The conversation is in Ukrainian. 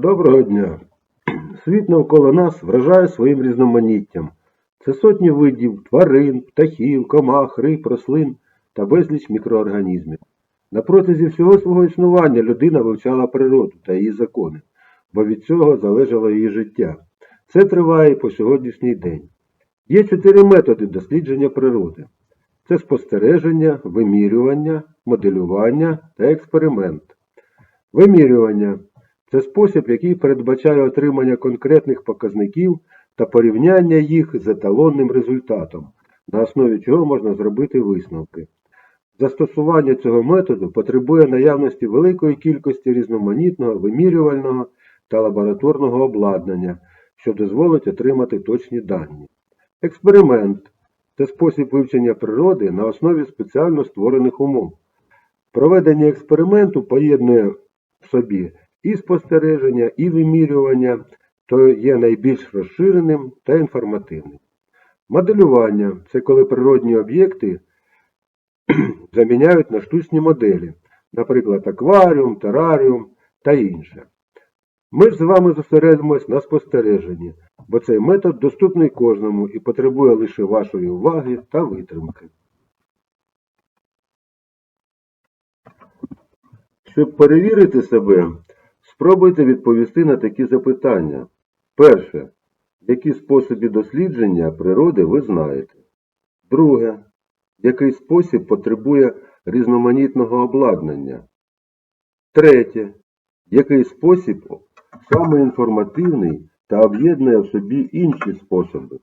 Доброго дня! Світ навколо нас вражає своїм різноманіттям. Це сотні видів тварин, птахів, комах, риб, рослин та безліч мікроорганізмів. На протязі всього свого існування людина вивчала природу та її закони, бо від цього залежало її життя. Це триває і по сьогоднішній день. Є чотири методи дослідження природи: це спостереження, вимірювання, моделювання та експеримент. Вимірювання це спосіб, який передбачає отримання конкретних показників та порівняння їх з еталонним результатом, на основі чого можна зробити висновки. Застосування цього методу потребує наявності великої кількості різноманітного вимірювального та лабораторного обладнання, що дозволить отримати точні дані. Експеримент це спосіб вивчення природи на основі спеціально створених умов. Проведення експерименту поєднує в собі і спостереження, і вимірювання, то є найбільш розширеним та інформативним. Моделювання це коли природні об'єкти заміняють на штучні моделі, наприклад, акваріум, тераріум та інше. Ми ж з вами зосередимось на спостереженні, бо цей метод доступний кожному і потребує лише вашої уваги та витримки. Щоб перевірити себе, Спробуйте відповісти на такі запитання. Перше. Які способи дослідження природи ви знаєте? Друге. Який спосіб потребує різноманітного обладнання? Третє. Який спосіб саме інформативний та об'єднує в собі інші способи?